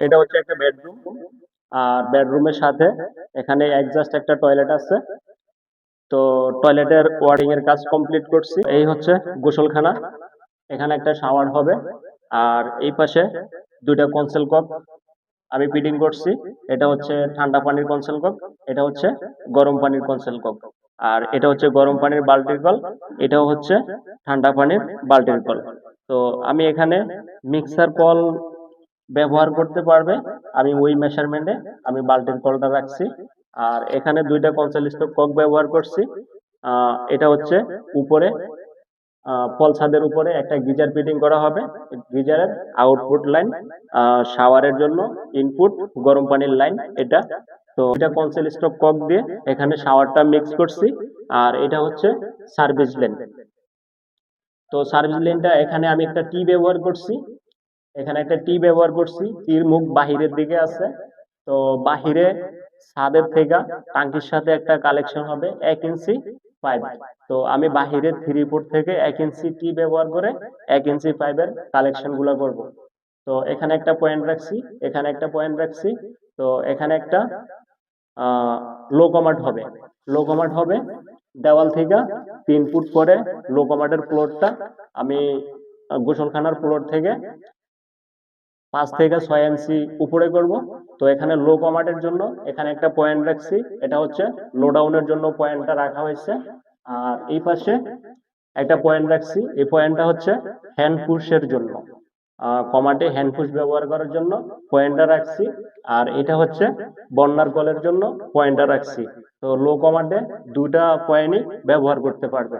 এটা হচ্ছে একটা বেডরুম আর বেডরুমের সাথে এখানে একজাস্ট একটা টয়লেট আছে। তো টয়লেটের ওয়ারিং এর কাজ কমপ্লিট করছি। এই হচ্ছে গোসলখানা। এখানে একটা শাওয়ার হবে, আর এই পাশে দুইটা কনসেল কক আমি ফিটিং করছি। এটা হচ্ছে ঠান্ডা পানির কনসেল কপ এটা হচ্ছে গরম পানির কনসেল কক আর এটা হচ্ছে গরম পানির বালতির কল এটাও হচ্ছে ঠান্ডা পানির বালতির কল তো আমি এখানে মিক্সার কল ব্যবহার করতে পারবে। আমি ওই মেজারমেন্টে আমি বালতির কলটা রাখছি। আর এখানে দুইটা স্টক কক ব্যবহার করছি। এটা হচ্ছে উপরে ফল ছাদের উপরে একটা গিজার ফিটিং করা হবে। গিজারের আউটপুট লাইন শাওয়ারের জন্য ইনপুট গরম পানির লাইন এটা। তো এটা কনসেল স্টক কক দিয়ে এখানে শাওয়ারটা মিক্স করছি। আর এটা হচ্ছে সার্ভিস লেন তো সার্ভিস লেনটা এখানে আমি একটা টি ব্যবহার করছি। এখানে একটা টি ব্যবহার করছি। টির মুখ বাহিরের দিকে আছে। তো বাহিরে ছাদের থেকে টাঙ্কির সাথে একটা কালেকশন হবে, এক ইঞ্চি পাইপ তো আমি বাহিরের থ্রি ফুট থেকে এক ইঞ্চি টি ব্যবহার করে এক ইঞ্চি পাইপের কালেকশনগুলো করব। তো এখানে একটা পয়েন্ট রাখছি, এখানে একটা পয়েন্ট রাখছি। তো এখানে একটা লো কমাট হবে। লো কমাট হবে, দেওয়াল থেকে তিন ফুট পরে লো কমাটের ফ্লোরটা আমি গোসলখানার ফ্লোর থেকে পাঁচ থেকে ছয় ইঞ্চি উপরে করব। তো এখানে লো কমাটের জন্য এখানে একটা পয়েন্ট রাখছি। এটা হচ্ছে লো ডাউনের জন্য পয়েন্টটা রাখা হয়েছে। আর এই পাশে একটা পয়েন্ট রাখছি। এই পয়েন্টটা হচ্ছে হ্যান্ড পুশের জন্য। কমাটে হ্যান্ড পুশ ব্যবহার করার জন্য পয়েন্টটা রাখছি। আর এটা হচ্ছে বন্যার কলের জন্য পয়েন্টটা রাখছি। তো লো কমান্ডে দুটা পয়েন্টই ব্যবহার করতে পারবে।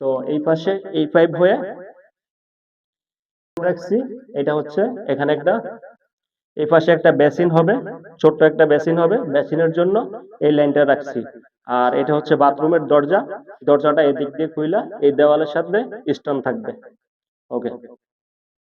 তো এই পাশে এই পাইপ হয়ে রাখছি। এটা হচ্ছে এখানে একটা, এই পাশে একটা বেসিন হবে, ছোট্ট একটা বেসিন হবে। বেসিনের জন্য এই লাইনটা রাখছি। আর এটা হচ্ছে বাথরুমের দরজা। দরজাটা এদিক দিয়ে খুইলা, এই দেওয়ালের সাথে স্টোন থাকবে। ওকে